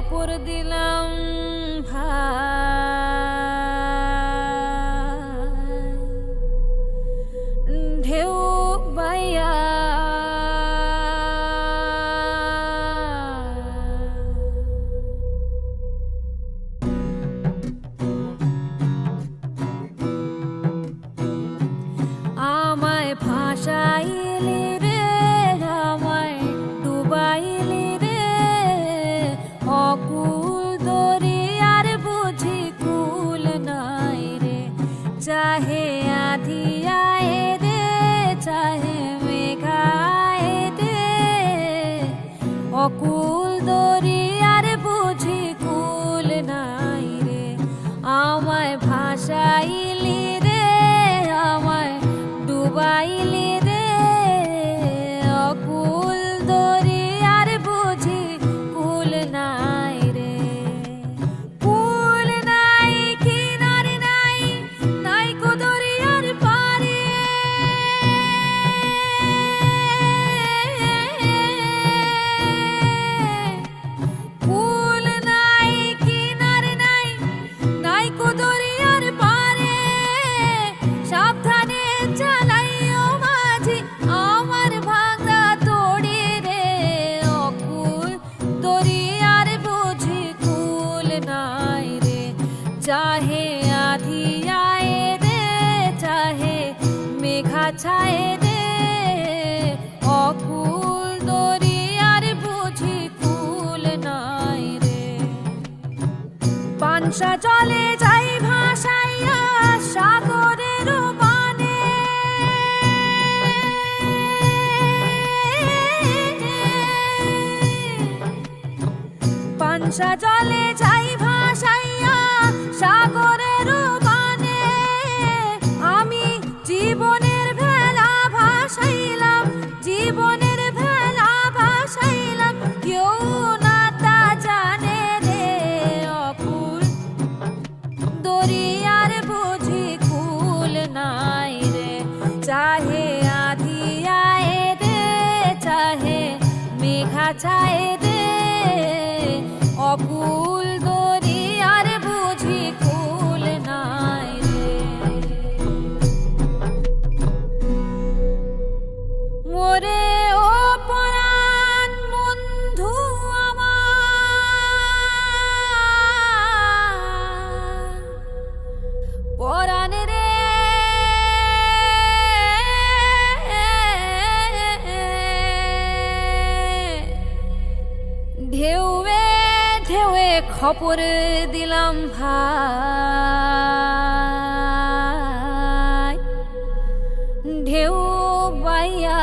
অপর দিলাম ঢেউ বাইয়া। আমায় ভাষা বাছায় রে অকুল দরিয়ার বুঝি কুল নাই রে। পানসা চলে যাই ভাসাইয়া সাগরের বানে। পানসা চলে যাই ভাসাইয়া সাগরের বানে। জীবনে shine. ঢেউয়ে খপরে দিলাম ভাই। ঢেউ বাইয়া